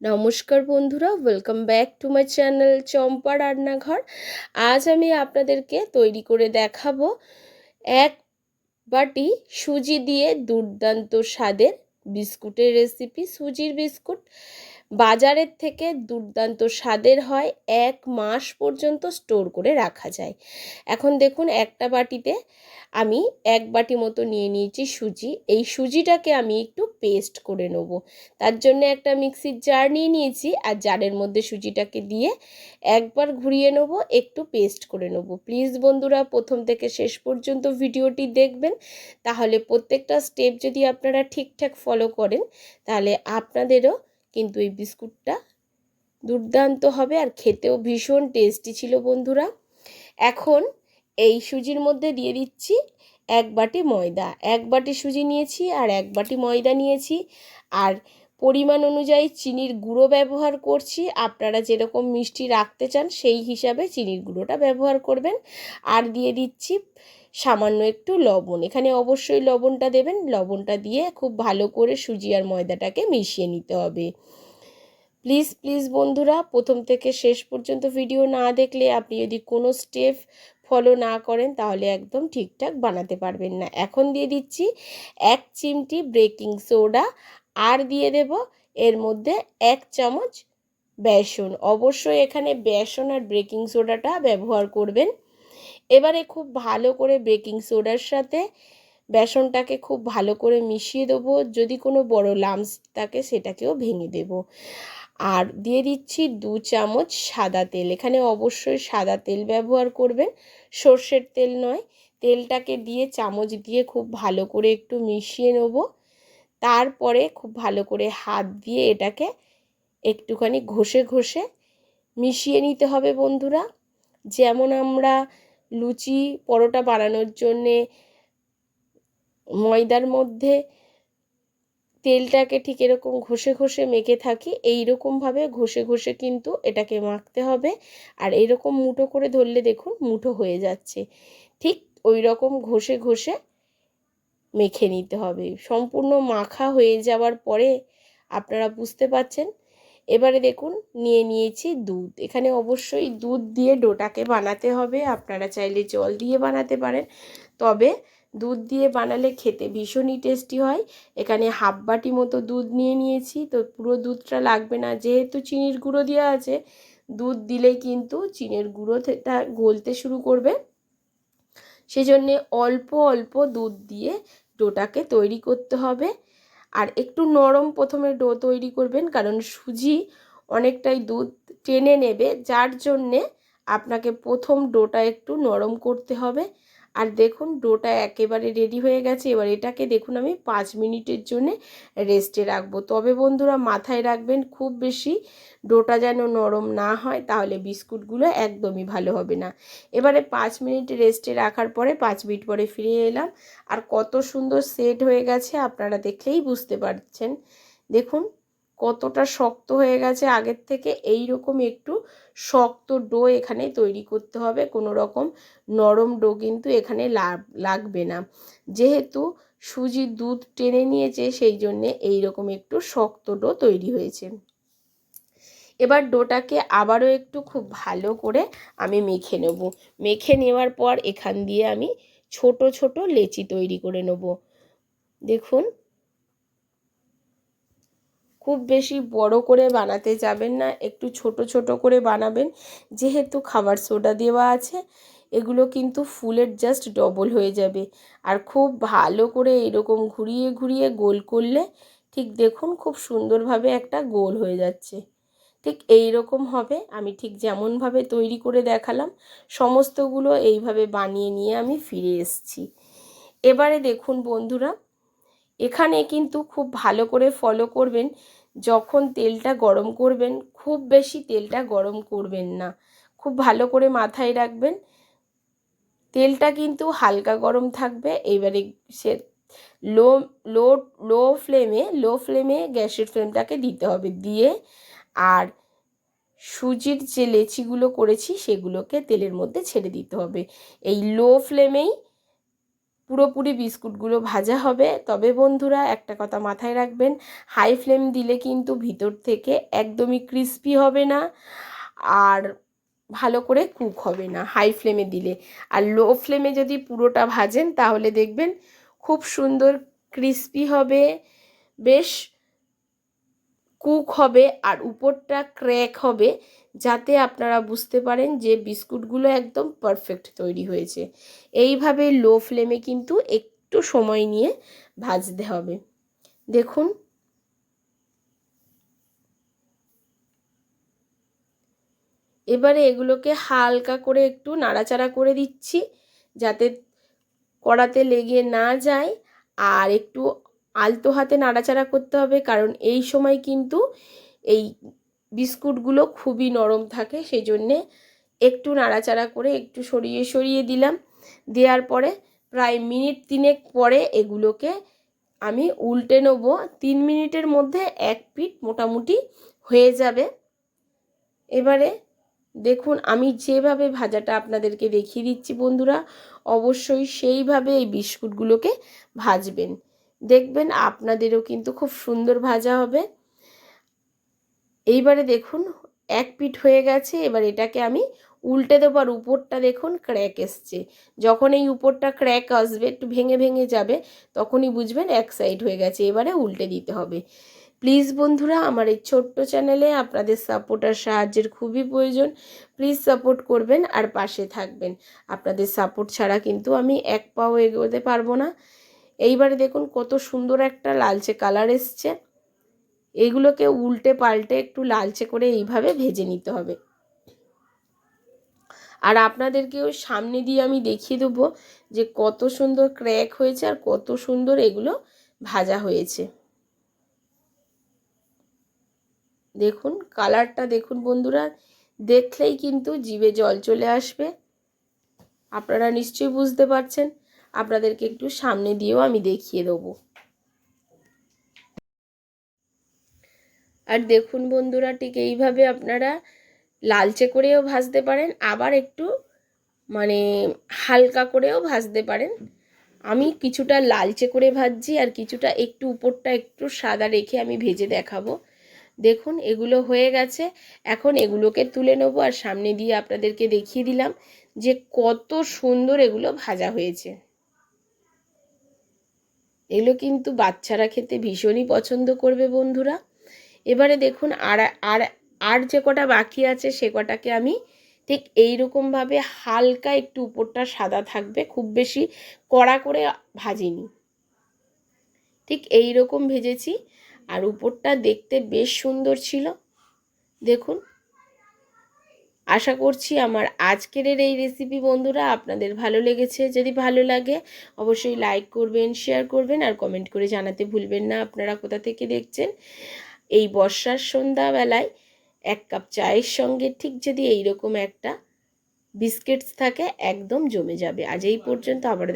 নমস্কার বন্ধুরা welcome back to my channel Champa রান্নাঘর। আজ আমি আপনাদেরকে তৈরি করে দেখাবো এক বাটি সুজি দিয়ে দুর্দান্ত স্বাদের বিস্কুটের রেসিপি সুজির বিস্কুট। বাজারের থেকে দুর্দান্ত স্বাদের হয়, এক মাস পর্যন্ত স্টোর করে রাখা যায়। এখন দেখুন একটা বাটিতে আমি এক বাটি মতো নিয়ে নিয়েছি সুজি। এই সুজিটাকে আমি একটু পেস্ট করে নেব। তার জন্য একটা মিক্সির জার নিয়ে নিয়েছি আর জারের মধ্যে সুজিটাকে দিয়ে একবার ঘুরিয়ে নেব, একটু পেস্ট করে নেব। প্লিজ বন্ধুরা, প্রথম থেকে শেষ পর্যন্ত ভিডিওটি দেখবেন। তাহলে প্রত্যেকটা স্টেপ যদি আপনারা ঠিকঠাক ফলো করেন, তাহলে আপনাদেরও কিন্তু এই বিস্কুটটা দুর্দান্ত হবে আর খেতেও ভীষণ টেস্টি ছিল বন্ধুরা। এখন এই সুজির মধ্যে দিয়ে দিচ্ছি এক বাটি ময়দা। এক বাটি সুজি নিয়েছি আর এক বাটি ময়দা নিয়েছি। আর পরিমাণ অনুযায়ী চিনির গুঁড়ো ব্যবহার করছি। আপনারা যেরকম মিষ্টি রাখতে চান, সেই হিসাবে চিনির গুঁড়োটা ব্যবহার করবেন। আর দিয়ে দিচ্ছি সামান্য একটু লবণ। এখানে অবশ্যই লবণটা দেবেন। লবণটা দিয়ে খুব ভালো করে সুজি আর ময়দাটাকে মিশিয়ে নিতে হবে। প্লিজ প্লিজ বন্ধুরা, প্রথম থেকে শেষ পর্যন্ত ভিডিও না দেখলে আপনি যদি কোনো স্টেপ ফলো না করেন, তাহলে একদম ঠিকঠাক বানাতে পারবেন না। এখন দিয়ে দিচ্ছি এক চিমটি বেকিং সোডা আর দিয়ে দেব এর মধ্যে এক চামচ বেসন। অবশ্যই এখানে বেসন আর বেকিং সোডাটা ব্যবহার করবেন। এবারে খুব ভালো করে বেকিং সোডার সাথে বেসনটাকে খুব ভালো করে মিশিয়ে দেবো। যদি কোনো বড় লামস থাকে সেটাকেও ভেঙে দেব। আর দিয়ে দিচ্ছি দু চামচ সাদা তেল। এখানে অবশ্যই সাদা তেল ব্যবহার করবেন। সর্ষের তেল নয়, তেলটাকে দিয়ে চামচ দিয়ে খুব ভালো করে একটু মিশিয়ে নেব। তারপরে খুব ভালো করে হাত দিয়ে এটাকে একটুখানি ঘষে ঘষে মিশিয়ে নিতে হবে বন্ধুরা। যেমন আমরা লুচি পরোটা বানানোর জন্যে ময়দার মধ্যে তেলটাকে ঠিক এরকম ঘষে ঘষে মেখে থাকি এই রকমভাবে ঘষে ঘষে কিন্তু এটাকে মাখতে হবে। আর এরকম মুঠো করে ধরলে দেখুন মুঠো হয়ে যাচ্ছে। ঠিক ওই রকম ঘষে ঘষে মেখে নিতে হবে। সম্পূর্ণ মাখা হয়ে যাওয়ার পরে আপনারা বুঝতে পাচ্ছেন এবারে দেখুন, নিয়ে নিয়েছি দুধ। এখানে অবশ্যই দুধ দিয়ে ডোটাকে বানাতে হবে। আপনারা চাইলে জল দিয়ে বানাতে পারেন। তবে দুধ দিয়ে বানালে খেতে ভীষণই টেস্টি হয়। এখানে হাফ বাটি মতো দুধ নিয়ে নিয়েছি। তো পুরো দুধটা লাগবে না। যেহেতু চিনির গুঁড়ো দেওয়া আছে, দুধ দিলেই কিন্তু চিনির গুঁড়োটা গলতে শুরু করবে। সেজন্যে অল্প অল্প দুধ দিয়ে ডোটাকে তৈরি করতে হবে। আর একটু নরম প্রথমে ডো তৈরি করবেন, কারণ সুজি অনেকটাই দুধ টেনে নেবে। যার জন্যে আপনাকে প্রথম ডোটা একটু নরম করতে হবে। আর দেখুন ডোটা একেবারে রেডি হয়ে গেছে। এবার এটাকে দেখুন আমি পাঁচ মিনিটের জন্য রেস্টে রাখব। তবে বন্ধুরা মাথায় রাখবেন, খুব বেশি ডোটা যেন নরম না হয়, তাহলে বিস্কুটগুলো একদমই ভালো হবে না। এবারে পাঁচ মিনিট রেস্টে রাখার পরে পাঁচ মিনিট পরে ফিরে এলাম। আর কত সুন্দর সেট হয়ে গেছে, আপনারা দেখলেই বুঝতে পারছেন। দেখুন কতটা শক্ত হয়ে গেছে আগের থেকে এই রকম একটু শক্ত ডো এখানে তৈরি করতে হবে। কোনো রকম নরম ডো কিন্তু এখানে লাগবে না। যেহেতু সুজি দুধ টেনে নিয়েছে সেই জন্যে এই রকম একটু শক্ত ডো তৈরি হয়েছে। এবার ডোটাকে আবারও একটু খুব ভালো করে আমি মেখে নেব। মেখে নেওয়ার পর এখান দিয়ে আমি ছোট ছোট লেচি তৈরি করে নেব। দেখুন খুব বেশি বড় করে বানাতে যাবেন না, একটু ছোট ছোট করে বানাবেন। যেহেতু খাবার সোডা দেওয়া আছে, এগুলো কিন্তু ফুলের জাস্ট ডবল হয়ে যাবে। আর খুব ভালো করে এরকম ঘুরিয়ে ঘুরিয়ে গোল করলে ঠিক দেখুন খুব সুন্দরভাবে একটা গোল হয়ে যাচ্ছে। ঠিক এই রকম হবে, আমি ঠিক যেমনভাবে তৈরি করে দেখালাম, সমস্তগুলো এইভাবে বানিয়ে নিয়ে আমি ফিরে এসছি। এবারে দেখুন বন্ধুরা এখানে কিন্তু খুব ভালো করে ফলো করবেন। যখন তেলটা গরম করবেন, খুব বেশি তেলটা গরম করবেন না। খুব ভালো করে মাথায় রাখবেন। তেলটা কিন্তু হালকা গরম থাকবে। এবারে সে লো লো লো ফ্লেমে লো ফ্লেমে গ্যাসের ফ্লেমটাকে দিতে হবে। দিয়ে আর সুজির যে লেচিগুলো করেছি, সেগুলোকে তেলের মধ্যে ছেড়ে দিতে হবে। এই লো ফ্লেমেই পুরোপুরি বিস্কুটগুলো ভাজা হবে। তবে বন্ধুরা, একটা কথা মাথায় রাখবেন হাই ফ্লেম দিলে কিন্তু ভিতর থেকে একদমই ক্রিস্পি হবে না আর ভালো করে কুক হবে না হাই ফ্লেমে দিলে। আর লো ফ্লেমে যদি পুরোটা ভাজেন, তাহলে দেখবেন খুব সুন্দর ক্রিস্পি হবে। বেশ কুক হবে আর উপরটা ক্র্যাক হবে, যাতে আপনারা বুঝতে পারেন যে বিস্কুটগুলো একদম পারফেক্ট তৈরি হয়েছে। এইভাবে লো ফ্লেমে কিন্তু একটু সময় নিয়ে ভাজতে হবে। দেখুন। এবারে এগুলোকে হালকা করে একটু নাড়াচাড়া করে দিচ্ছি, যাতে কড়াতে লেগে না যায়, আর একটু আলতো হাতে নাড়াচাড়া করতে হবে, কারণ এই সময় কিন্তু এই বিস্কুটগুলো খুবই নরম থাকে সেই জন্যে একটু নাড়াচাড়া করে একটু সরিয়ে সরিয়ে দিলাম। দেওয়ার পরে প্রায় মিনিট তিনেক পরে এগুলোকে আমি উল্টে নেব। তিন মিনিটের মধ্যে এক পিট মোটামুটি হয়ে যাবে। এবারে দেখুন, আমি যেভাবে ভাজাটা আপনাদেরকে দেখিয়ে দিচ্ছি বন্ধুরা, অবশ্যই সেইভাবে এই বিস্কুটগুলোকে ভাজবেন। দেখবেন আপনাদেরও কিন্তু খুব সুন্দর ভাজা হবে। এইবারে দেখুন, এক পিঠ হয়ে গেছে, এবার এটাকে আমি উল্টে দেবো আর উপরটা দেখুন ক্র্যাক এসছে। যখন এই উপরটা ক্র্যাক আসবে, একটু ভেঙে ভেঙে যাবে, তখনই বুঝবেন এক সাইড হয়ে গেছে, এবারে উল্টে দিতে হবে। প্লিজ বন্ধুরা, আমার এই ছোট্ট চ্যানেলে আপনাদের সাপোর্ট আর সাহায্যের খুবই প্রয়োজন। প্লিজ সাপোর্ট করবেন আর পাশে থাকবেন। আপনাদের সাপোর্ট ছাড়া কিন্তু আমি এক পাও এগোতে পারব না। এইবারে দেখুন কত সুন্দর একটা লালচে কালার এসছে। এইগুলোকে উল্টে পাল্টে একটু লালচে করে এইভাবে ভেজে নিতে হবে। আর আপনাদেরকেও সামনে দিয়ে আমি দেখিয়ে দেবো যে কত সুন্দর ক্র্যাক হয়েছে আর কত সুন্দর এগুলো ভাজা হয়েছে। দেখুন, কালারটা দেখুন বন্ধুরা, দেখলেই কিন্তু জিভে জল চলে আসবে। আপনারা নিশ্চয়ই বুঝতে পারছেন আপনাদেরকে একটু সামনে দিয়েও আমি দেখিয়ে দেবো। আর দেখুন বন্ধুরা, ঠিক এইভাবে আপনারা লালচে করেও ভাজতে পারেন, আবার একটু মানে হালকা করেও ভাজতে পারেন। আমি কিছুটা লালচে করে ভাজছি আর কিছুটা একটু উপরটা একটু সাদা রেখে আমি ভেজে দেখাবো। দেখুন, এগুলো হয়ে গেছে। এখন এগুলোকে তুলে নেব আর সামনে দিয়ে আপনাদেরকে দেখিয়ে দিলাম যে কত সুন্দর এগুলো ভাজা হয়েছে। এগুলো কিন্তু বাচ্চারা খেতে ভীষণই পছন্দ করবে বন্ধুরা। এবারে দেখুন আর আর আর যে কটা বাকি আছে সে কটাকে আমি ঠিক এইরকমভাবে হালকা একটু উপরটা সাদা থাকবে, খুব বেশি কড়া করে ভাজিনি। ঠিক এই রকম ভেজেছি। আর উপরটা দেখতে বেশ সুন্দর ছিল। দেখুন আশা করছি আমার আজকের এই রেসিপি বন্ধুরা আপনাদের ভালো লেগেছে। যদি ভালো লাগে, অবশ্যই লাইক করবেন শেয়ার করবেন আর কমেন্ট করে জানাতে ভুলবেন না। আপনারা কোথা থেকে দেখছেন? এই বর্ষার সন্ধ্যাবেলায় এক কাপ চায়ের সঙ্গে ঠিক যদি এইরকম একটা বিস্কিটস থাকে, একদম জমে যাবে। আজ এই পর্যন্ত আবার